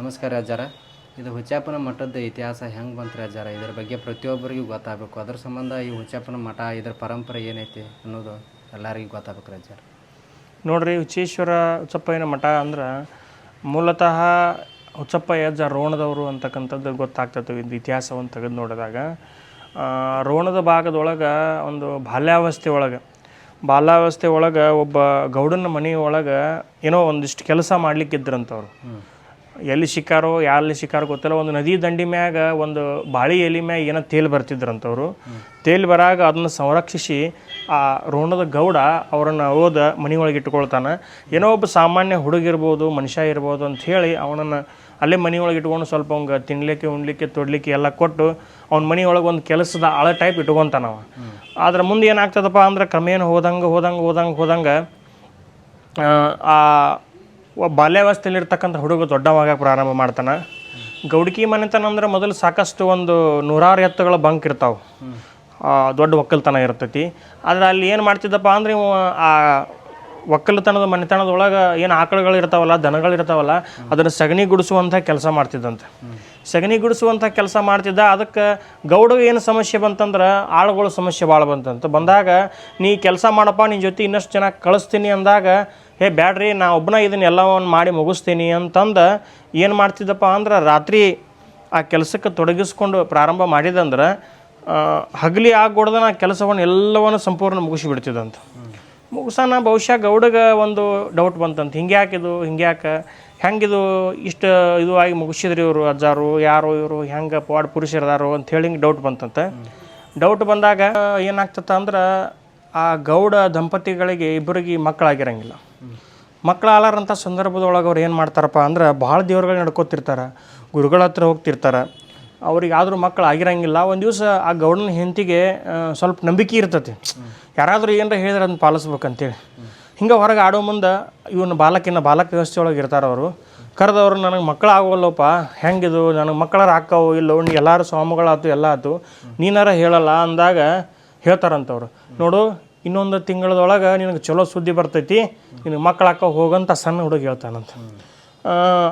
ನಮಸ್ಕಾರ ಅಜ್ಜಾರ ಇದು ಹುಚ್ಚಾಪನ ಮಠದ ಇತಿಹಾಸ ಹೆಂಗೆ ಬಂತ್ರಿ ಅಜ್ಜಾರ ಇದ್ರ ಬಗ್ಗೆ ಪ್ರತಿಯೊಬ್ಬರಿಗೂ ಗೊತ್ತಾಗಬೇಕು. ಅದ್ರ ಸಂಬಂಧ ಈ ಹುಚ್ಚಾಪನ ಮಠ ಇದರ ಪರಂಪರೆ ಏನೈತಿ ಅನ್ನೋದು ಎಲ್ಲರಿಗೂ ಗೊತ್ತಾಗಬೇಕು ಅಜ್ಜಾರ ನೋಡ್ರಿ ಹುಚ್ಚೇಶ್ವರ ಹುಚ್ಚಪ್ಪಯ್ಯನ ಮಠ ಅಂದ್ರೆ ಮೂಲತಃ ಹುಚ್ಚಪ್ಪ ಯಜ್ಜ ರೋಣದವರು ಅಂತಕ್ಕಂಥದ್ದು ಗೊತ್ತಾಗ್ತದೆ. ಇದು ಇತಿಹಾಸವನ್ನು ತೆಗೆದು ನೋಡಿದಾಗ ರೋಣದ ಭಾಗದೊಳಗೆ ಒಂದು ಬಾಲ್ಯಾವಸ್ಥೆ ಒಳಗೆ ಬಾಲ್ಯಾವಸ್ಥೆ ಒಳಗೆ ಒಬ್ಬ ಗೌಡನ ಮನೆ ಒಳಗೆ ಏನೋ ಒಂದಿಷ್ಟು ಕೆಲಸ ಮಾಡ್ಲಿಕ್ಕಿದ್ರಂಥವ್ರು ಎಲ್ಲಿ ಶಿಕಾರೋ ಎಲ್ಲಿ ಶಿಕಾರ ಗೊತ್ತಿಲ್ಲ. ಒಂದು ನದಿ ದಂಡಿ ಮ್ಯಾಗ, ಒಂದು ಬಾಳಿ ಎಲಿ ಮ್ಯಾಗ ಏನೋ ತೇಲ್ ಬರ್ತಿದ್ರಂಥವ್ರು ತೇಲ್ ಬರಾಗ ಅದನ್ನು ಸಂರಕ್ಷಿಸಿ ಆ ರೋಣದ ಗೌಡ ಅವರನ್ನು ಓದ ಮನೆಯೊಳಗೆ ಇಟ್ಕೊಳ್ತಾನೆ. ಏನೋ ಒಬ್ಬ ಸಾಮಾನ್ಯ ಹುಡುಗಿರ್ಬೋದು ಮನುಷ್ಯ ಇರ್ಬೋದು ಅಂತ ಹೇಳಿ ಅವನನ್ನು ಅಲ್ಲೇ ಮನೆಯೊಳಗೆ ಇಟ್ಕೊಂಡು ಸ್ವಲ್ಪ ಅವಂಗೆ ತಿನ್ನಲಿಕ್ಕೆ ಉಣ್ಲಿಕ್ಕೆ, ತೊಡ್ಲಿಕ್ಕೆ ಎಲ್ಲ ಕೊಟ್ಟು ಅವ್ನ ಮನೆಯೊಳಗೆ ಒಂದು ಕೆಲಸದ ಆಳ ಟೈಪ್ ಇಟ್ಕೊತಾನವ ಆದ್ರೆ ಮುಂದೆ ಏನಾಗ್ತದಪ್ಪ ಅಂದ್ರೆ ಕ್ರಮೇಣ ಹೋದಂಗೆ ಹೋದಂಗೆ ಹೋದಂಗೆ ಹೋದಂಗೆ, ಆ ಒಬ್ಬ ಬಾಲ್ಯಾವಸ್ಥೆಯಲ್ಲಿರ್ತಕ್ಕಂಥ ಹುಡುಗ ದೊಡ್ಡವಾಗಕ್ಕೆ ಪ್ರಾರಂಭ ಮಾಡ್ತಾನೆ. ಗೌಡಿಕಿ ಮನೆತನ ಅಂದ್ರೆ ಮೊದಲು ಸಾಕಷ್ಟು ಒಂದು ನೂರಾರು ಎತ್ತುಗಳ ಬಂಕ್ ಇರ್ತಾವೆ. ದೊಡ್ಡ ಒಕ್ಕಲ್ತನ ಇರ್ತೈತಿ. ಆದ್ರೆ ಅಲ್ಲಿ ಏನು ಮಾಡ್ತಿದ್ದಪ್ಪ ಅಂದ್ರೆ ಆ ಒಕ್ಕಲತನದ ಮನೆತನದೊಳಗೆ ಏನು ಆಕಳುಗಳು ಇರ್ತಾವಲ್ಲ, ದನಗಳು ಇರ್ತಾವಲ್ಲ, ಅದನ್ನು ಸಗಣಿ ಗುಡಿಸುವಂಥ ಕೆಲಸ ಮಾಡ್ತಿದ್ದಂತೆ. ಸಗಣಿ ಗುಡಿಸುವಂಥ ಕೆಲಸ ಮಾಡ್ತಿದ್ದ, ಅದಕ್ಕೆ ಗೌಡಗೆ ಏನು ಸಮಸ್ಯೆ ಬಂತಂದ್ರೆ ಆಳುಗಳ ಸಮಸ್ಯೆ ಭಾಳ ಬಂತಂತ. ಬಂದಾಗ, ನೀ ಕೆಲಸ ಮಾಡಪ್ಪ ನಿನ್ನ ಜೊತೆ ಇನ್ನಷ್ಟು ಜನ ಕಳಿಸ್ತೀನಿ ಅಂದಾಗ ಹೇ, ಬ್ಯಾಡ್ರಿ, ನಾ ಒಬ್ಬನ ಇದನ್ನ ಎಲ್ಲವನ್ನು ಮಾಡಿ ಮುಗಿಸ್ತೀನಿ ಅಂತಂದು ಏನು ಮಾಡ್ತಿದ್ದಪ್ಪ ಅಂದ್ರೆ ರಾತ್ರಿ ಆ ಕೆಲಸಕ್ಕೆ ತೊಡಗಿಸ್ಕೊಂಡು ಪ್ರಾರಂಭ ಮಾಡಿದಂದ್ರೆ ಹಗಲಿ ಆಗ್ಗೊಡ್ದ ನಾ ಕೆಲಸವನ್ನು ಎಲ್ಲವನ್ನು ಸಂಪೂರ್ಣ ಮುಗಿಸಿಬಿಡ್ತಿದ್ದಂತ. ಮುಗಿಸೋಣ ಬಹುಶಃ ಗೌಡಗ ಒಂದು ಡೌಟ್ ಬಂತಂತ. ಹಿಂಗೆ ಯಾಕಿದು ಹಿಂಗೆ ಯಾಕೆ? ಹೆಂಗಿದು ಇಷ್ಟು ಇದು ಆಗಿ ಮುಗಿಸಿದ್ರಿ ಇವರು ಅಜ್ಜಾರು? ಯಾರು ಇವರು? ಹೆಂಗೆ ಪಾಡ್ ಪುರುಷರದಾರು ಅಂತ ಹೇಳಿ ಹಿಂಗೆ ಡೌಟ್ ಬಂತಂತೆ. ಡೌಟ್ ಬಂದಾಗ ಏನಾಗ್ತತ್ತ ಅಂದ್ರೆ ಆ ಗೌಡ ದಂಪತಿಗಳಿಗೆ ಇಬ್ಬರಿಗೆ ಮಕ್ಕಳಾಗಿರಂಗಿಲ್ಲ ಮಕ್ಕಳಾಲಾರಂಥ ಸಂದರ್ಭದೊಳಗೆ ಅವ್ರು ಏನು ಮಾಡ್ತಾರಪ್ಪ ಅಂದ್ರೆ ಭಾಳ ದೇವ್ರುಗಳು ನಡ್ಕೋತಿರ್ತಾರೆ, ಗುರುಗಳ ಹತ್ರ ಹೋಗ್ತಿರ್ತಾರೆ. ಅವ್ರಿಗೆ ಆದರೂ ಮಕ್ಕಳು ಆಗಿರಂಗಿಲ್ಲ, ಒಂದು ದಿವಸ ಆ ಗೌಡನ ಹೆಂಡತಿಗೆ ಸ್ವಲ್ಪ ನಂಬಿಕೆ ಇರ್ತತಿ. ಯಾರಾದರೂ ಏನಾರ ಹೇಳಿದ್ರೆ ಅದನ್ನ ಪಾಲಿಸ್ಬೇಕಂತೇಳಿ. ಹಿಂಗೆ ಹೊರಗೆ ಆಡೋ ಮುಂದೆ ಇವನು ಬಾಲಕಿನ ಬಾಲಕ ವ್ಯವಸ್ಥೆ ಒಳಗೆ ಇರ್ತಾರೆ ಅವರು. ಕರೆದವರು ನನಗೆ ಮಕ್ಕಳು ಆಗೋಲ್ಲಪ್ಪ ಹೆಂಗಿದು ನನಗೆ ಮಕ್ಕಳಾರ ಹಾಕವು, ಇಲ್ಲ ನೀ ಎಲ್ಲರೂ ಸ್ವಾಮಿಗಳಾಯ್ತು ಎಲ್ಲ ಆಯ್ತು ನೀನಾರ ಹೇಳಲ್ಲ ಅಂದಾಗ ಹೇಳ್ತಾರಂತವ್ರು. ನೋಡು ಇನ್ನೊಂದು ತಿಂಗಳದೊಳಗೆ ನಿನಗೆ ಚಲೋ ಸುದ್ದಿ ಬರ್ತೈತಿ, ನಿನಗೆ ಮಕ್ಕಳಕ್ಕ ಹೋಗಂತ ಸಣ್ಣ ಹುಡುಗ ಹೇಳ್ತಾನಂತ.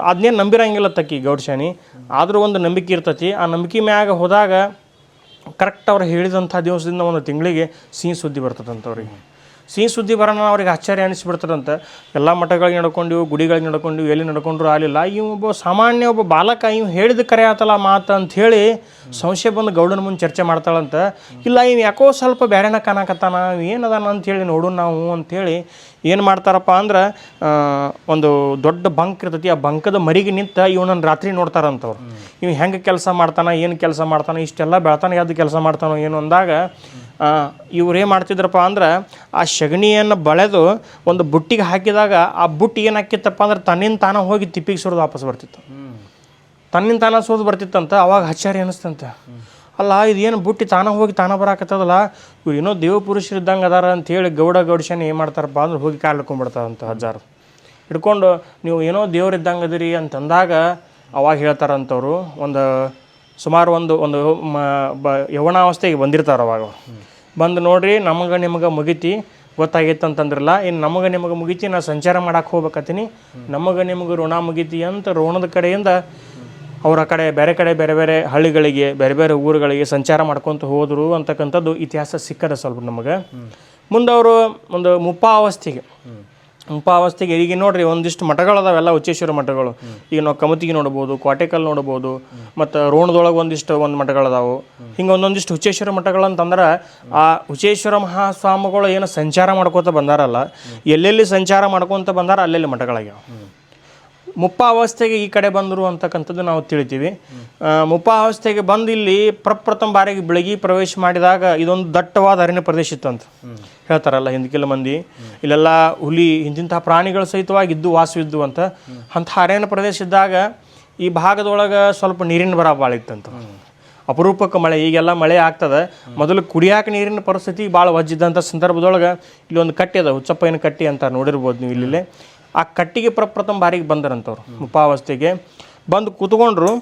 ಅದನ್ನೇನು ನಂಬಿರಂಗಿಲ್ಲ ತಕ್ಕಿ ಗೌಡ್ಶಾನಿ ಆದರೂ ಒಂದು ನಂಬಿಕೆ ಇರ್ತೈತಿ. ಆ ನಂಬಿಕೆ ಮ್ಯಾಗ ಹೋದಾಗ ಕರೆಕ್ಟ್ ಅವ್ರು ಹೇಳಿದಂಥ ದಿವಸದಿಂದ ಒಂದು ತಿಂಗಳಿಗೆ ಸಿಹಿ ಸುದ್ದಿ ಬರ್ತದಂತ ಅವ್ರಿಗೆ. ಸಿಹಿ ಸುದ್ದಿ ಬರೋಣ, ಅವ್ರಿಗೆ ಆಶ್ಚರ್ಯ ಅನಿಸ್ಬಿಡ್ತಾರಂತೆ ಎಲ್ಲ ಮಠಗಳಿಗೆ ನಡ್ಕೊಂಡಿವು ಗುಡಿಗಳಿಗೆ ನಡ್ಕೊಂಡಿವು ಎಲ್ಲಿ ನಡ್ಕೊಂಡ್ರು ಆಗಲಿಲ್ಲ. ಇವ ಒಬ್ಬ ಸಾಮಾನ್ಯ ಒಬ್ಬ ಬಾಲಕ ಇವ್ ಹೇಳಿದ ಕರೆ ಆತಲ್ಲ ಮಾತು ಹೇಳಿ ಸಂಶಯ ಬಂದು ಗೌಡನ ಮುಂದೆ ಚರ್ಚೆ ಮಾಡ್ತಾಳಂತ. ಇಲ್ಲ ಇವ್ ಯಾಕೋ ಸ್ವಲ್ಪ ಬೇರೆನ ಕಾಣಕತ್ತಾನ ಏನದಾನ ಅಂತೇಳಿ ನೋಡು ನಾವು ಅಂಥೇಳಿ ಏನು ಮಾಡ್ತಾರಪ್ಪ ಅಂದ್ರೆ ಒಂದು ದೊಡ್ಡ ಬಂಕ್ ಇರ್ತೈತಿ, ಆ ಬಂಕದ ಮರಿಗೆ ನಿಂತ ಇವನನ್ನು ರಾತ್ರಿ ನೋಡ್ತಾರಂತವ್ರು. ಇವ್ ಹೆಂಗೆ ಕೆಲಸ ಮಾಡ್ತಾನ, ಏನು ಕೆಲಸ ಮಾಡ್ತಾನ, ಇಷ್ಟೆಲ್ಲ ಬೆಳ್ತಾನೆ, ಯಾವ್ದು ಕೆಲಸ ಮಾಡ್ತಾನೋ ಏನು ಅಂದಾಗ ಇವ್ರು ಏನು ಮಾಡ್ತಿದ್ರಪ್ಪ ಅಂದ್ರೆ ಆ ಸಗಣಿಯನ್ನು ಬಳೆದು ಒಂದು ಬುಟ್ಟಿಗೆ ಹಾಕಿದಾಗ ಆ ಬುಟ್ಟಿ ಏನು ಹಾಕಿತ್ತಪ್ಪ ಅಂದ್ರೆ ತನ್ನಿಂದ ತಾನ ಹೋಗಿ ತಿಪ್ಪಿಗೆ ಸುರಿದು ವಾಪಸ್ ಬರ್ತಿತ್ತು. ತನ್ನಿಂದ ತಾನ ಸೋದು ಬರ್ತಿತ್ತಂತ, ಅವಾಗ ಹಚ್ಚಾರಿ ಅನಿಸ್ತಂತೆ. ಅಲ್ಲ ಇದು ಏನು ಬುಟ್ಟಿ ತಾನ ಹೋಗಿ ತಾನ ಬರಾಕತ್ತದಲ್ಲ? ಇವ್ರು ಏನೋ ದೇವ ಪುರುಷರು ಇದ್ದಂಗೆ ಅದಾರ ಅಂತೇಳಿ ಗೌಡ ಗೌಡಶನ ಏನು ಮಾಡ್ತಾರಪ್ಪ ಅಂದ್ರೆ ಹೋಗಿ ಕಾಲು ಹಿಡ್ಕೊಂಡ್ಬಿಡ್ತಾರಂತ ಹಜಾರು. ಹಿಡ್ಕೊಂಡು, ನೀವು ಏನೋ ದೇವ್ರು ಇದ್ದಂಗೆ ಅದಿರಿ ಅಂತಂದಾಗ ಅವಾಗ ಹೇಳ್ತಾರಂಥವ್ರು ಒಂದು ಸುಮಾರು ಒಂದು ಒಂದು ಬ, ಯೌವನಾವಸ್ಥೆಗೆ ಬಂದಿರ್ತಾರೆ ಅವಾಗ ಬಂದು ನೋಡ್ರಿ, ನಮಗೆ ನಿಮಗೆ ಮುಗಿತಿ, ಗೊತ್ತಾಗೈತೆ ಅಂತಂದ್ರಲ್ಲ ಇನ್ನು ನಮಗೆ ನಿಮಗೆ ಮುಗಿತಿ, ನಾ ಸಂಚಾರ ಮಾಡಕ್ಕೆ ಹೋಗ್ಬೇಕತ್ತೀನಿ. ನಮಗೆ ನಿಮಗೆ ಋಣ ಮುಗಿತಿ ಅಂತ ಋಣದ ಕಡೆಯಿಂದ ಅವರ ಕಡೆ, ಬೇರೆ ಕಡೆ, ಬೇರೆ ಬೇರೆ ಹಳ್ಳಿಗಳಿಗೆ, ಬೇರೆ ಬೇರೆ ಊರುಗಳಿಗೆ ಸಂಚಾರ ಮಾಡ್ಕೊತ ಹೋದರು ಅಂತಕ್ಕಂಥದ್ದು ಇತಿಹಾಸ ಸಿಕ್ಕದ ಸ್ವಲ್ಪ ನಮಗೆ. ಮುಂದೆ ಅವರು ಒಂದು ಮುಪ್ಪಾವಸ್ಥೆಗೆ. ಮುಪ್ಪಾವಸ್ಥೆಗೆ ಈಗ ನೋಡ್ರಿ, ಒಂದಿಷ್ಟು ಮಠಗಳದಾವೆಲ್ಲ ಉಚ್ಚೇಶ್ವರ ಮಠಗಳು. ಈಗ ನಾವು ಕಮತಿಗೆ ನೋಡ್ಬೋದು, ಕ್ವಾಟೆಕಲ್ ನೋಡ್ಬೋದು, ಮತ್ತು ರೋಣದೊಳಗೆ ಒಂದಿಷ್ಟು ಒಂದು ಮಠಗಳದಾವು ಹಿಂಗೆ ಒಂದೊಂದಿಷ್ಟು ಹುಚ್ಚೇಶ್ವರ ಮಠಗಳು ಅಂತಂದ್ರೆ ಆ ಹುಚ್ಚೇಶ್ವರ ಮಹಾಸ್ವಾಮಿಗಳು ಏನು ಸಂಚಾರ ಮಾಡ್ಕೋತ ಬಂದಾರಲ್ಲ, ಎಲ್ಲೆಲ್ಲಿ ಸಂಚಾರ ಮಾಡ್ಕೊತ ಬಂದಾರ ಅಲ್ಲೆಲ್ಲಿ ಮಠಗಳಾಗ್ಯಾವ. ಮುಪ್ಪಾವಸ್ಥೆಗೆ ಈ ಕಡೆ ಬಂದರು ಅಂತಕ್ಕಂಥದ್ದು ನಾವು ತಿಳಿತೀವಿ. ಮುಪ್ಪಾವಸ್ಥೆಗೆ ಬಂದು ಇಲ್ಲಿ ಪ್ರಪ್ರಥಮ ಬಾರಿಗೆ ಬೆಳಗ್ಗೆ ಪ್ರವೇಶ ಮಾಡಿದಾಗ ಇದೊಂದು ದಟ್ಟವಾದ ಅರಣ್ಯ ಪ್ರದೇಶ ಇತ್ತಂತ ಹೇಳ್ತಾರಲ್ಲ ಹಿಂದಕ್ಕೆಲ್ಲ ಮಂದಿ. ಇಲ್ಲೆಲ್ಲ ಹುಲಿ ಇಂತಿಂತಹ ಪ್ರಾಣಿಗಳು ಸಹಿತವಾಗಿ ಇದ್ದು ವಾಸವಿದ್ದು ಅಂತ. ಅಂಥ ಅರಣ್ಯ ಪ್ರದೇಶ ಇದ್ದಾಗ ಈ ಭಾಗದೊಳಗೆ ಸ್ವಲ್ಪ ನೀರಿನ ಬರ ಭಾಳ ಇತ್ತಂತ ಅಪರೂಪಕ್ಕೆ ಮಳೆ, ಈಗೆಲ್ಲ ಮಳೆ ಆಗ್ತದೆ. ಮೊದಲು ಕುಡಿಯಾಕ ನೀರಿನ ಪರಿಸ್ಥಿತಿ ಭಾಳ ವಜ್ಜಿದ್ದಂಥ ಸಂದರ್ಭದೊಳಗೆ ಇಲ್ಲಿ ಒಂದು ಕಟ್ಟಿ ಅದ ಹುಚ್ಚಪ್ಪಯ್ಯನ ಕಟ್ಟಿ ಅಂತ ನೋಡಿರ್ಬೋದು ನೀವು ಇಲ್ಲಿ ಆ ಕಟ್ಟಿಗೆ ಪ್ರಪ್ರಥಮ ಬಾರಿಗೆ ಬಂದರಂತವ್ರು ಮುಪಾವಸ್ಥೆಗೆ ಬಂದು ಕೂತ್ಕೊಂಡ್ರು.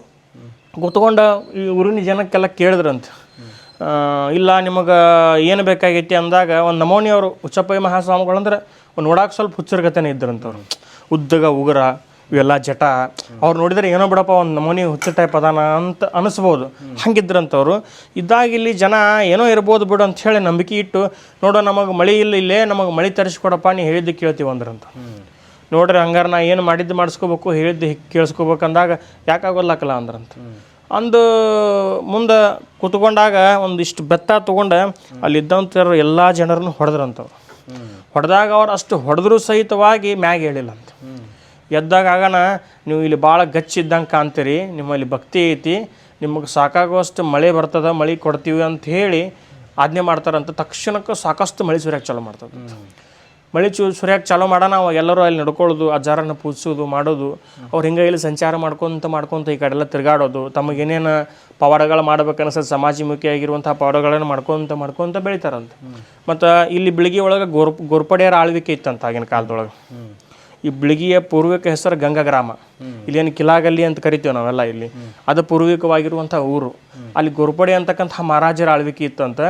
ಕೂತ್ಕೊಂಡು ಈ ಊರಿನ ಜನಕ್ಕೆಲ್ಲ ಕೇಳಿದ್ರಂತ. ಇಲ್ಲ ನಿಮಗೆ ಏನು ಬೇಕಾಗೈತಿ ಅಂದಾಗ ಒಂದು ನಮೋನಿ ಅವರು ಮಹಾಸ್ವಾಮಿಗಳು ಅಂದ್ರೆ ನೋಡಕ್ಕೆ ಸ್ವಲ್ಪ ಹುಚ್ಚರ್ಗತೆನೇ ಇದ್ರಂತವ್ರು ಉದ್ದಗ, ಉಗುರ, ಇವೆಲ್ಲ ಜಟ ಅವ್ರು ನೋಡಿದ್ರೆ ಏನೋ ಬಿಡಪ್ಪ ಒಂದು ನಮೂನಿ ಹುಚ್ಚ ಟೈಪ್ ಅದಾನ ಅಂತ ಅನಿಸ್ಬೋದು. ಹಂಗಿದ್ರಂಥವ್ರು ಇದ್ದಾಗ ಇಲ್ಲಿ ಜನ ಏನೋ ಇರ್ಬೋದು ಬಿಡು ಅಂತ ಹೇಳಿ ನಂಬಿಕೆ ಇಟ್ಟು, ನೋಡೋ ನಮಗೆ ಮಳೆ ಇಲ್ಲ ಇಲ್ಲೇ, ನಮಗೆ ಮಳೆ ತರಿಸ್ಕೊಡಪ್ಪ ನೀ ಹೇಳಿದ್ದು ಕೇಳ್ತೀವಿ ಅಂದ್ರಂತ. ನೋಡ್ರಿ ಹಂಗಾರೆ ನಾ ಏನು ಮಾಡಿದ್ದು ಮಾಡಿಸ್ಕೋಬೇಕು, ಹೇಳಿದ್ದು ಕೇಳಿಸ್ಕೋಬೇಕು ಅಂದಾಗ ಯಾಕಾಗೋಲ್ಲಕ್ಕಲ್ಲ ಅಂದ್ರಂತ. ಅಂದು ಮುಂದೆ ಕುತ್ಕೊಂಡಾಗ ಒಂದಿಷ್ಟು ಬೆತ್ತ ತೊಗೊಂಡು ಅಲ್ಲಿದ್ದಂಥವ್ರು ಎಲ್ಲ ಜನರನ್ನು ಹೊಡೆದ್ರಂತವ್ರು. ಹೊಡೆದಾಗ ಅವ್ರು ಅಷ್ಟು ಹೊಡೆದ್ರೂ ಸಹಿತವಾಗಿ ಮ್ಯಾಗ ಹೇಳಿಲ್ಲ ಅಂತ ಎದ್ದಾಗ ಆಗನ ನೀವು ಇಲ್ಲಿ ಭಾಳ ಗಚ್ಚಿದ್ದಂಗೆ ಕಾಣ್ತೀರಿ, ನಿಮ್ಮಲ್ಲಿ ಭಕ್ತಿ ಐತಿ, ನಿಮಗೆ ಸಾಕಾಗುವಷ್ಟು ಮಳೆ ಬರ್ತದೆ, ಮಳೆ ಕೊಡ್ತೀವಿ ಅಂತ ಹೇಳಿ ಆಜ್ಞೆ ಮಾಡ್ತಾರಂತ ತಕ್ಷಣಕ್ಕೆ ಸಾಕಷ್ಟು ಮಳೆ ಸುರಿಯಕ್ಕೆ ಚಾಲು ಮಾಡ್ತದೆ. ಮಳೆ ಚು ಸುರಿಯಕ್ಕೆ ಚಾಲೋ ಮಾಡೋಣ, ಅವಾಗ ಎಲ್ಲರೂ ಅಲ್ಲಿ ನಡ್ಕೊಳ್ಳೋದು, ಅಜ್ಜಾರನ್ನ ಪೂಜಿಸೋದು, ಮಾಡೋದು. ಅವ್ರು ಹಿಂಗೆ ಇಲ್ಲಿ ಸಂಚಾರ ಮಾಡ್ಕೊತ ಮಾಡ್ಕೊತ ಈ ಕಡೆಲ್ಲ ತಿರುಗಾಡೋದು. ತಮಗೇನೇನು ಪವಾಡಗಳು ಮಾಡ್ಬೇಕನ್ನಿಸ್ತದೆ ಸಮಾಜಮುಖಿಯಾಗಿರುವಂಥ ಪವಾಡಗಳನ್ನು ಮಾಡ್ಕೊತ ಮಾಡ್ಕೊತ ಬೆಳಿತಾರಂತ. ಮತ್ತು ಇಲ್ಲಿ ಬೆಳಗ್ಗೆ ಒಳಗೆ ಗೋರ್ ಗೋರ್ಪಡೆಯರ ಆಳ್ವಿಕೆ ಇತ್ತಂತ ಆಗಿನ ಕಾಲದೊಳಗೆ. ಈ ಬಿಳಿಗಿಯ ಪೂರ್ವಿಕ ಹೆಸರು ಗಂಗಾ ಗ್ರಾಮ. ಇಲ್ಲೇನು ಕಿಲಾಗಲ್ಲಿ ಅಂತ ಕರಿತೀವಿ ನಾವೆಲ್ಲ ಇಲ್ಲಿ. ಅದು ಪೂರ್ವಿಕವಾಗಿರುವಂಥ ಊರು. ಅಲ್ಲಿ ಗುರುಪಡೆ ಅಂತಕ್ಕಂಥ ಮಹಾರಾಜರ ಆಳ್ವಿಕೆ ಇತ್ತಂತ.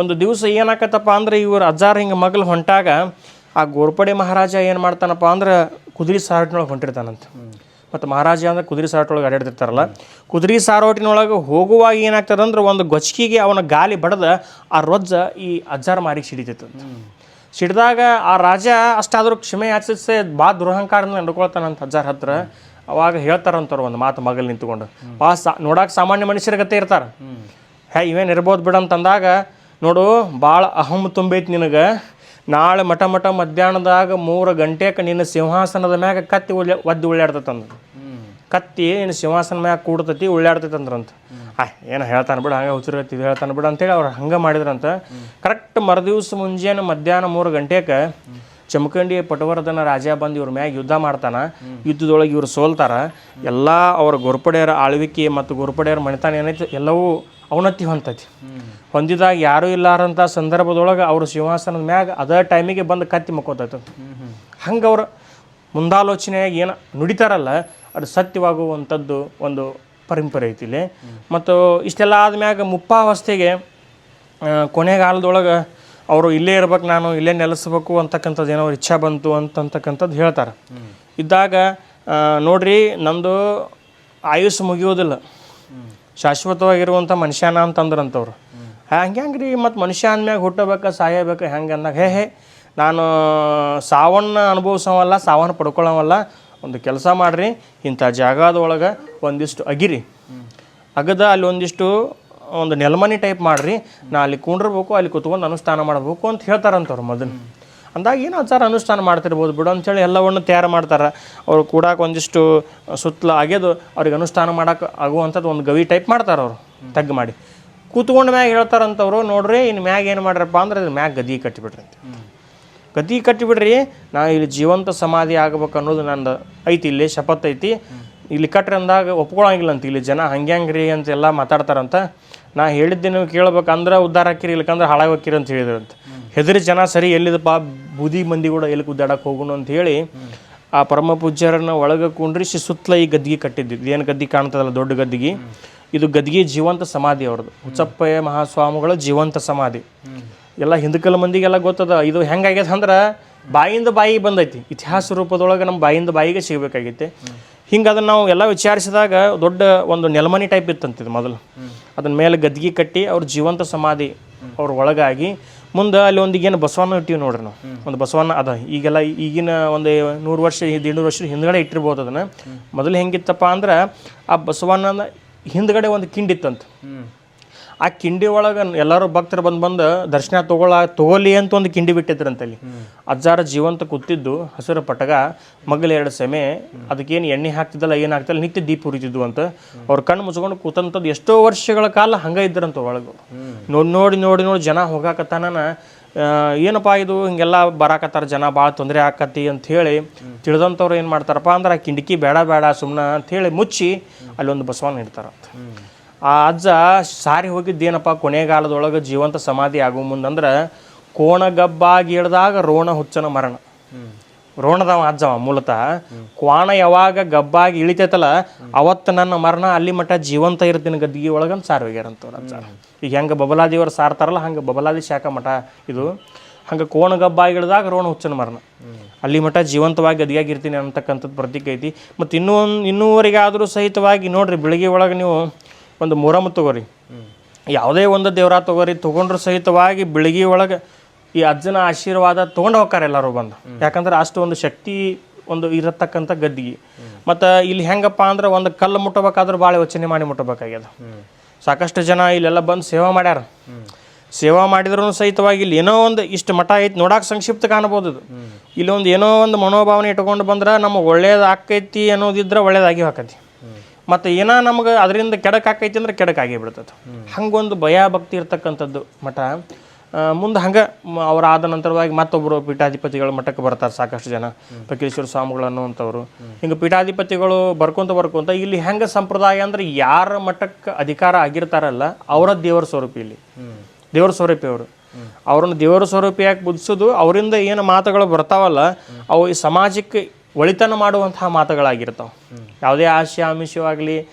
ಒಂದು ದಿವಸ ಏನಾಕತ್ತಪ್ಪ ಅಂದ್ರೆ ಇವರು ಅಜ್ಜಾರ ಹಿಂಗೆ ಮಗಳು ಹೊಂಟಾಗ ಆ ಗೋರ್ಪಡೆ ಮಹಾರಾಜ ಏನು ಮಾಡ್ತಾನಪ್ಪ ಅಂದ್ರೆ ಕುದುರೆ ಸಾರೋಟಿನೊಳಗೆ ಹೊಂಟಿರ್ತಾನಂತ. ಮತ್ತು ಮಹಾರಾಜ ಅಂದ್ರೆ ಕುದುರೆ ಸಾರೋಟೊಳಗೆ ಅಡ್ಯಾಡ್ತಿರ್ತಾರಲ್ಲ. ಕುದುರೆ ಸಾರೋಟಿನೊಳಗೆ ಹೋಗುವಾಗ ಏನಾಗ್ತದೆ ಅಂದ್ರೆ ಒಂದು ಗೊಚ್ಕಿಗೆ ಅವನ ಗಾಲಿ ಬಡದ ಆ ರೊಜ್ಜ ಈ ಅಜ್ಜಾರ ಮಾರಿಗೆ ಸಿಡಿತಿತ್ತು ಸಿಡಿದಾಗ ಆ ರಾಜ ಅಷ್ಟಾದರೂ ಕ್ಷಮೆ ಯಾಚಿಸೆ ಭಾಳ ದುರಹಂಕಾರದಿಂದ ನಡ್ಕೊಳ್ತಾನಂತ ಅಜ್ಜಾರ ಹತ್ರ. ಅವಾಗ ಹೇಳ್ತಾರಂತವ್ರು ಒಂದು ಮಾತು ಮಗಲ್ ನಿಂತ್ಕೊಂಡು. ಬಾ ಸಾ ನೋಡಕ್ಕೆ ಸಾಮಾನ್ಯ ಮನುಷ್ಯರ ಗತೆ ಇರ್ತಾರೆ. ಹೇ, ಇವೇನು ಇರ್ಬೋದು ಬಿಡಂತಂದಾಗ ನೋಡು ಭಾಳ ಅಹಂ ತುಂಬೈತಿ ನಿನಗೆ. ನಾಳೆ ಮಠ ಮಠ ಮಧ್ಯಾಹ್ನದಾಗ ಮೂರು ಗಂಟೆಗೆ ನಿನ್ನ ಸಿಂಹಾಸನದ ಮ್ಯಾಗ ಕತ್ತಿ ಉಳ್ಳ ಒದ್ದು ಉಳ್ಳಾಡ್ತತಂದು ಕತ್ತಿ ನಿನ್ನ ಸಿಂಹಾಸನ ಮ್ಯಾಗ ಕೂಡ್ತತಿ ಉಳ್ಳಾಡ್ತೈತೆ ಅಂದ್ರಂತ ಆ ಏನು ಹೇಳ್ತಾನೆ ಬಿಡು ಹಂಗೆ ಹುಚ್ಚರತಿ ಹೇಳ್ತಾನೆ ಬಿಡು ಅಂತೇಳಿ ಅವ್ರು ಹಂಗೆ ಮಾಡಿದ್ರಂತ. ಕರೆಕ್ಟ್ ಮರುದಿವ್ಸ ಮುಂಜಾನೆ ಮಧ್ಯಾಹ್ನ ಮೂರು ಗಂಟೆಗೆ ಚಮಕಂಡಿ ಪಟವರ್ಧನ ರಾಜ ಬಂದು ಇವ್ರ ಮ್ಯಾಗ ಯುದ್ಧ ಮಾಡ್ತಾನ. ಯುದ್ಧದೊಳಗೆ ಇವ್ರು ಸೋಲ್ತಾರ. ಎಲ್ಲ ಅವ್ರ ಗೋರ್ಪಡೆಯರ ಆಳ್ವಿಕೆ ಮತ್ತು ಗೋರ್ಪಡೆಯರ ಮಣಿತಾನ ಏನೈತಿ ಎಲ್ಲವೂ ಅವನತಿ ಹೊಂತತಿ ಹೊಂದಿದಾಗ ಯಾರೂ ಇಲ್ಲಾರಂಥ ಸಂದರ್ಭದೊಳಗೆ ಅವ್ರ ಸಿಂಹಾಸನದ ಮ್ಯಾಗ ಅದೇ ಟೈಮಿಗೆ ಬಂದು ಕತ್ತಿ ಮಕ್ಕೋತೈತೆ. ಹಂಗೆ ಅವ್ರು ಮುಂದಾಲೋಚನೆಯಾಗಿ ಏನು ನುಡಿತಾರಲ್ಲ, ಅದು ಸತ್ಯವಾಗುವಂಥದ್ದು ಒಂದು ಪರಂಪರೆ ಐತಿ ಇಲ್ಲಿ. ಮತ್ತು ಇಷ್ಟೆಲ್ಲ ಆದ್ಮ್ಯಾಗ ಮುಪ್ಪಾವಸ್ಥೆಗೆ ಕೊನೆಗಾಲದೊಳಗೆ ಅವರು ಇಲ್ಲೇ ಇರ್ಬೇಕು, ನಾನು ಇಲ್ಲೇ ನೆಲೆಸ್ಬೇಕು ಅಂತಕ್ಕಂಥದ್ದು ಏನೋ ಇಚ್ಛಾ ಬಂತು ಅಂತಕ್ಕಂಥದ್ದು ಹೇಳ್ತಾರೆ. ಇದ್ದಾಗ ನೋಡ್ರಿ ನಮ್ಮದು ಆಯುಷ್ ಮುಗಿಯೋದಿಲ್ಲ. ಶಾಶ್ವತವಾಗಿರುವಂಥ ಮನುಷ್ಯನ ಅಂತಂದ್ರಂಥವ್ರು ಹಂಗೆ ಹೆಂಗೆ ರೀ ಮತ್ತು ಮನುಷ್ಯ ಅಂದ್ಮ್ಯಾಗ ಹುಟ್ಟಬೇಕು, ಸಾಯಬೇಕು, ಹೆಂಗೆ ಅಂದಾಗ, ಹೇ ಹೇ, ನಾನು ಸಾವನ್ನ ಅನುಭವಿಸೋವಲ್ಲ, ಸಾವನ್ನು ಪಡ್ಕೊಳ್ಳೋವಲ್ಲ ಒಂದು ಕೆಲಸ ಮಾಡಿರಿ, ಇಂಥ ಜಾಗದೊಳಗೆ ಒಂದಿಷ್ಟು ಅಗಿರಿ. ಅಗದ ಅಲ್ಲಿ ಒಂದಿಷ್ಟು ಒಂದು ನೆಲಮನಿ ಟೈಪ್ ಮಾಡ್ರಿ, ನಾ ಅಲ್ಲಿ ಕುಂಡಿರ್ಬೇಕು, ಅಲ್ಲಿ ಕುತ್ಕೊಂಡು ಅನುಷ್ಠಾನ ಮಾಡಬೇಕು ಅಂತ ಹೇಳ್ತಾರಂತವ್ರು ಮೊದಲು. ಅಂದಾಗ ಏನು ಆಚಾರ ಅನುಷ್ಠಾನ ಮಾಡ್ತಿರ್ಬೋದು ಬಿಡು ಅಂಥೇಳಿ ಎಲ್ಲವನ್ನು ತಯಾರು ಮಾಡ್ತಾರೆ. ಅವ್ರು ಕೂಡಕ್ಕೆ ಒಂದಿಷ್ಟು ಸುತ್ತಲ ಆಗ್ಯದು, ಅವ್ರಿಗೆ ಅನುಷ್ಠಾನ ಮಾಡೋಕೆ ಆಗುವಂಥದ್ದು ಒಂದು ಗವಿ ಟೈಪ್ ಮಾಡ್ತಾರೆ ಅವರು, ತಗ್ಗು ಮಾಡಿ. ಕೂತ್ಕೊಂಡು ಮ್ಯಾಗ ಹೇಳ್ತಾರಂತವ್ರು, ನೋಡ್ರಿ ಇನ್ನು ಮ್ಯಾಗ ಏನು ಮಾಡ್ರಪ್ಪ ಅಂದ್ರೆ ಅದ್ರ ಮ್ಯಾಗ ಗದಿ ಕಟ್ಟಿಬಿಡ್ರಿ ಅಂತ. ಗದಿ ಕಟ್ಟಿಬಿಡ್ರಿ, ನಾ ಇಲ್ಲಿ ಜೀವಂತ ಸಮಾಧಿ ಆಗ್ಬೇಕು ಅನ್ನೋದು ನಂದು ಐತಿ, ಇಲ್ಲಿ ಶಪತ್ ಐತಿ. ಇಲ್ಲಿ ಕಟ್ಟ್ರಿ ಅಂದಾಗ ಒಪ್ಕೊಳಂಗಿಲ್ಲ ಅಂತ, ಇಲ್ಲಿ ಜನ ಹಂಗೆ ಹಂಗ್ರಿ ಅಂತ ಎಲ್ಲ ಮಾತಾಡ್ತಾರಂತ. ನಾ ಹೇಳಿದ್ದೆ ನೀವು ಕೇಳ್ಬೇಕಂದ್ರೆ ಉದ್ಧಾರ ಹಾಕಿರಿ ಇಲ್ಲಕಂದ್ರೆ ಹಾಳಾಗಿ ಹೇಳಿದ್ರು ಅಂತ ಹೇಳಿದ್ರಂತ. ಹೆದರಿ ಜನ ಸರಿ ಎಲ್ಲಿದಪ್ಪ, ಬೂದಿ ಮಂದಿ ಕೂಡ ಎಲ್ಲಿ ಉದ್ದಾಡಕ್ಕೆ ಹೋಗೋಣ ಅಂತ ಹೇಳಿ, ಆ ಪರಮ ಪೂಜ್ಯರನ್ನ ಒಳಗೆ ಕುಂಡ್ರಿಸಿ ಸುತ್ತಲ ಈ ಗದ್ದಿಗೆ ಕಟ್ಟಿದ್ದು ಏನು ಗದ್ದಿ ಕಾಣ್ತದಲ್ಲ, ದೊಡ್ಡ ಗದ್ದಿಗೆ? ಇದು ಗದ್ದಿಗೆ ಜೀವಂತ ಸಮಾಧಿ ಅವ್ರದ್ದು. ಹುಚ್ಚಪ್ಪಯ್ಯ ಮಹಾಸ್ವಾಮಿಗಳ ಜೀವಂತ ಸಮಾಧಿ. ಎಲ್ಲ ಹಿಂದಕಲ್ ಮಂದಿಗೆಲ್ಲ ಗೊತ್ತದ, ಇದು ಹೆಂಗಾಗ್ಯದ ಅಂದ್ರೆ, ಬಾಯಿಂದ ಬಾಯಿ ಬಂದೈತಿ. ಇತಿಹಾಸ ರೂಪದೊಳಗೆ ನಮ್ಮ ಬಾಯಿಂದ ಬಾಯಿಗೆ ಸಿಗಬೇಕಾಗೈತೆ. ಹಿಂಗೆ ಅದನ್ನು ನಾವು ಎಲ್ಲ ವಿಚಾರಿಸಿದಾಗ ದೊಡ್ಡ ಒಂದು ನೆಲಮನಿ ಟೈಪ್ ಇತ್ತಂತ ಇದು ಮೊದಲು. ಅದನ್ನ ಮೇಲೆ ಗದ್ದಿಗೆ ಕಟ್ಟಿ ಅವ್ರ ಜೀವಂತ ಸಮಾಧಿ ಅವ್ರ ಒಳಗಾಗಿ ಮುಂದೆ ಅಲ್ಲಿ ಒಂದು ಏನು ಬಸವಣ್ಣ ಇಟ್ಟಿವಿ ನೋಡ್ರಿ ನಾವು. ಒಂದು ಬಸವಣ್ಣ ಅದ. ಈಗೆಲ್ಲ ಈಗಿನ ಒಂದು ನೂರು ವರ್ಷ ಇನ್ನೂರು ವರ್ಷದ ಹಿಂದ್ಗಡೆ ಇಟ್ಟಿರ್ಬೋದು ಅದನ್ನು. ಮೊದಲು ಹೆಂಗಿತ್ತಪ್ಪ ಅಂದ್ರೆ ಆ ಬಸವಣ್ಣನ ಹಿಂದ್ಗಡೆ ಒಂದು ಕಿಂಡಿತ್ತಂತ ಆ ಕಿಂಡಿ ಒಳಗೆ ಎಲ್ಲರೂ ಭಕ್ತರು ಬಂದು ಬಂದು ದರ್ಶನ ತಗೊಳ ತಗೋಲಿ ಅಂತ ಒಂದು ಕಿಂಡಿ ಬಿಟ್ಟಿದ್ರಂತಲ್ಲಿ ಅಜ್ಜಾರ ಜೀವಂತ ಕೂತಿದ್ದು, ಹಸಿರು ಪಟಗ ಮಗ್ಲ ಎರಡು ಸೆಮೆ, ಅದಕ್ಕೇನು ಎಣ್ಣೆ ಹಾಕ್ತಿದ್ದಲ್ಲ, ಏನು ಹಾಕ್ತಿಲ್ಲ ನಿತ್ಯ ದೀಪ ಉರಿತಿದ್ವು ಅಂತ. ಅವ್ರ ಕಣ್ಣು ಮುಚ್ಕೊಂಡು ಕೂತಂಥದ್ದು ಎಷ್ಟೋ ವರ್ಷಗಳ ಕಾಲ ಹಂಗೆ ಇದ್ರಂತ ಒಳಗೆ. ನೋಡಿ ನೋಡಿ ನೋಡಿ ನೋಡಿ ಜನ ಹೋಗಾಕತ್ತಾನ ಏನಪ್ಪ ಇದು, ಹಿಂಗೆಲ್ಲ ಬರಾಕತ್ತಾರ ಜನ ಭಾಳ ತೊಂದರೆ ಆಕತಿ ಅಂತ ಹೇಳಿ ತಿಳಿದಂಥವ್ರು ಏನು ಮಾಡ್ತಾರಪ್ಪ ಅಂದ್ರೆ, ಆ ಕಿಂಡಿಕಿ ಬೇಡ ಬೇಡ ಸುಮ್ಮನೆ ಹೇಳಿ ಮುಚ್ಚಿ ಅಲ್ಲಿ ಒಂದು ಬಸವಣ್ಣ ಇಡ್ತಾರಂತ. ಆ ಅಜ್ಜ ಸಾರಿ ಹೋಗಿದ್ದೇನಪ್ಪ ಕೊನೆಗಾಲದೊಳಗೆ ಜೀವಂತ ಸಮಾಧಿ ಆಗೋ ಮುಂದಂದ್ರೆ ಕೋಣಗಬ್ಬಾಗಿ ಇಳ್ದಾಗ ರೋಣ ಹುಚ್ಚನ ಮರಣ. ರೋಣದವ ಅಜ್ಜವ ಮೂಲತಃ. ಕ್ವಾಣ ಯಾವಾಗ ಗಬ್ಬಾಗಿ ಇಳಿತೈತಲ್ಲ, ಅವತ್ತು ನನ್ನ ಮರಣ ಅಲ್ಲಿ ಮಠ ಜೀವಂತ ಇರ್ತೀನಿ ಗದ್ದಿಗೆ ಒಳಗಂತ ಸಾರಿ ಹೋಗ್ಯಾರಂತವ್ರು ಅಜ್ಜ. ಈಗ ಹೆಂಗೆ ಬಬಲಾದಿಯವರು ಸಾರ್ತಾರಲ್ಲ, ಹಂಗೆ ಬಬಲಾದಿ ಶಾಖ ಮಠ ಇದು. ಹಂಗೆ ಕೋಣ ಗಬ್ಬಾಗಿ ಇಳಿದಾಗ ರೋಣ ಹುಚ್ಚನ ಮರಣ. ಅಲ್ಲಿ ಮಠ ಜೀವಂತವಾಗಿ ಗದಿಯಾಗಿರ್ತೀನಿ ಅಂತಕ್ಕಂಥದ್ದು ಪ್ರತೀಕ ಐತಿ. ಮತ್ತು ಇನ್ನೂ ಒಂದು ಇನ್ನೂವರೆಗೆ ಆದರೂ ಸಹಿತವಾಗಿ ನೋಡ್ರಿ, ಬೆಳಿಗ್ಗೆ ಒಳಗೆ ನೀವು ಒಂದು ಮುರಮ್ ತಗೋರಿ. ಯಾವುದೇ ಒಂದು ದೇವ್ರ ತಗೋರಿ ತೊಗೊಂಡ್ರು ಸಹಿತವಾಗಿ ಬೆಳಗ್ಗೆ ಒಳಗೆ ಈ ಅಜ್ಜನ ಆಶೀರ್ವಾದ ತೊಗೊಂಡು ಹೋಗ್ತಾರೆ ಎಲ್ಲರೂ ಬಂದು. ಯಾಕಂದ್ರೆ ಅಷ್ಟು ಒಂದು ಶಕ್ತಿ ಒಂದು ಇರತಕ್ಕಂಥ ಗದ್ದಿಗೆ. ಮತ್ತು ಇಲ್ಲಿ ಹೆಂಗಪ್ಪ ಅಂದ್ರೆ ಒಂದು ಕಲ್ಲು ಮುಟ್ಟಬೇಕಾದ್ರೂ ಭಾಳ ಯೋಚನೆ ಮಾಡಿ ಮುಟ್ಟಬೇಕಾಗ್ಯದ. ಸಾಕಷ್ಟು ಜನ ಇಲ್ಲೆಲ್ಲ ಬಂದು ಸೇವಾ ಮಾಡ್ಯಾರ. ಸೇವಾ ಮಾಡಿದ್ರೂ ಸಹಿತವಾಗಿ ಇಲ್ಲಿ ಏನೋ ಒಂದು ಇಷ್ಟು ಮಠ ಐತಿ ನೋಡಕ್ಕೆ ಸಂಕ್ಷಿಪ್ತ ಕಾಣ್ಬೋದು ಇದು. ಇಲ್ಲಿ ಒಂದು ಏನೋ ಒಂದು ಮನೋಭಾವನೆ ಇಟ್ಕೊಂಡು ಬಂದ್ರೆ ನಮಗೆ ಒಳ್ಳೇದು ಆಕೈತಿ ಅನ್ನೋದಿದ್ರೆ ಒಳ್ಳೇದಾಗಿ ಹಾಕತಿ ಮತ್ತು ಏನೋ ನಮ್ಗೆ ಅದರಿಂದ ಕೆಡಕ್ ಆಕೈತಿ ಅಂದ್ರೆ ಕೆಡಕ್ ಆಗೇ ಬಿಡ್ತದೆ ಹಂಗೊಂದು ಭಯ ಭಕ್ತಿ ಇರ್ತಕ್ಕಂಥದ್ದು ಮಠ. ಮುಂದೆ ಹಂಗೆ ಅವ್ರು ಆದ ನಂತರವಾಗಿ ಮತ್ತೊಬ್ಬರು ಪೀಠಾಧಿಪತಿಗಳು ಮಠಕ್ಕೆ ಬರ್ತಾರೆ ಸಾಕಷ್ಟು ಜನ. ಪಕೀಶ್ವರ ಸ್ವಾಮಿಗಳು ಅನ್ನುವಂಥವ್ರು. ಹಿಂಗೆ ಪೀಠಾಧಿಪತಿಗಳು ಬರ್ಕೊಂತ ಬರ್ಕೊಂತ ಇಲ್ಲಿ ಹೆಂಗೆ ಸಂಪ್ರದಾಯ ಅಂದ್ರೆ ಯಾರ ಮಠಕ್ಕೆ ಅಧಿಕಾರ ಆಗಿರ್ತಾರಲ್ಲ ಅವರ ದೇವರ ಸ್ವರೂಪ ಇಲ್ಲಿ. ದೇವರ ಸ್ವರೂಪಿ ಅವರು. ಅವ್ರನ್ನ ದೇವರ ಸ್ವರೂಪಿಯಾಗಿ ಬುದ್ಧಿಸೋದು ಅವರಿಂದ ಏನು ಮಾತುಗಳು ಬರ್ತಾವಲ್ಲ, ಅವು ಈ ಸಮಾಜಕ್ಕೆ ಒಳಿತನ ಮಾಡುವಂತಹ ಮಾತುಗಳಾಗಿರ್ತಾವೆ. ಯಾವುದೇ ಆಶಯ ಆಮಿಷವಾಗಲಿ